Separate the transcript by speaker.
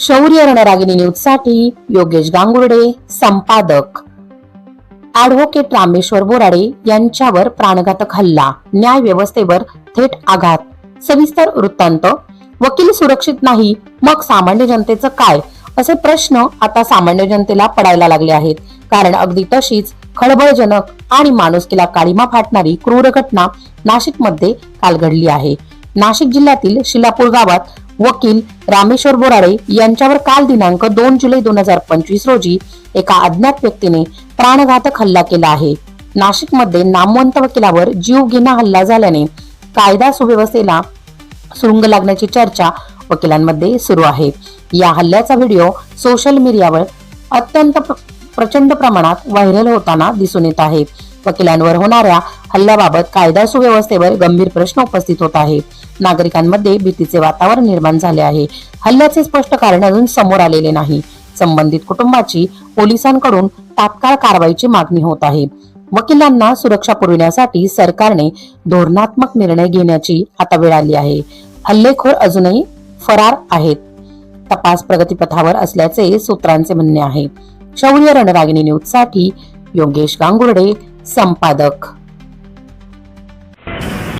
Speaker 1: शौर्य रणरागिणी न्यूजसाठी योगेश गांगुर्डे संपादक. ॲडव्होकेट रामेश्वर बोराडे यांच्यावर प्राणघातक हल्ला. न्याय व्यवस्थेवर थेट आघात. सविस्तर वृत्तांत. वकील सुरक्षित नाही मग सामान्य जनतेचं काय? असे प्रश्न आता सामान्य जनतेला पडायला लागले आहेत. कारण अगदी तशीच खळबळजनक आणि माणुसकीला काळीमा फाटणारी क्रूर घटना नाशिकमध्ये काल घडली आहे. नाशिक जिल्ह्यातील शिलापूर गावात वकील रामेश्वर बोराडे यांच्यावर काल दिनांक दोन जुलै दोन हजार पंचवीस रोजी एका अज्ञात व्यक्तीने प्राणघातक हल्ला केला आहे. नाशिकमध्ये नामवंत वकिलावर जीवघेणा हल्ला झाल्याने कायदा सुव्यवस्थेला सुरुंग लागण्याची चर्चा वकिलांमध्ये सुरू आहे. या हल्ल्याचा व्हिडिओ सोशल मीडियावर अत्यंत प्र- प्रचंड प्रमाणात व्हायरल होताना दिसून येत आहे. वकिलांवर होणाऱ्या हल्ल्याबाबत कायदा सुव्यवस्थेवर गंभीर प्रश्न उपस्थित होत आहे नागरिकांमध्ये भीतीचे वातावरण निर्माण झाले आहे. हल्ल्याचे स्पष्ट कारण अजून समोर आलेले नाही. संबंधित कुटुंबाची पोलिसांकडून तात्काळ कारवाईची मागणी होत आहे. वकिलांना सुरक्षा पुरविण्यासाठी सरकारने धोरणात्मक निर्णय घेण्याची आता वेळ आली आहे. हल्लेखोर अजूनही फरार आहेत. तपास प्रगतीपथावर असल्याचे सूत्रांचे म्हणणे आहे. शौर्य रणरागिणी न्यूजसाठी योगेश गांगुर्डे संपादक.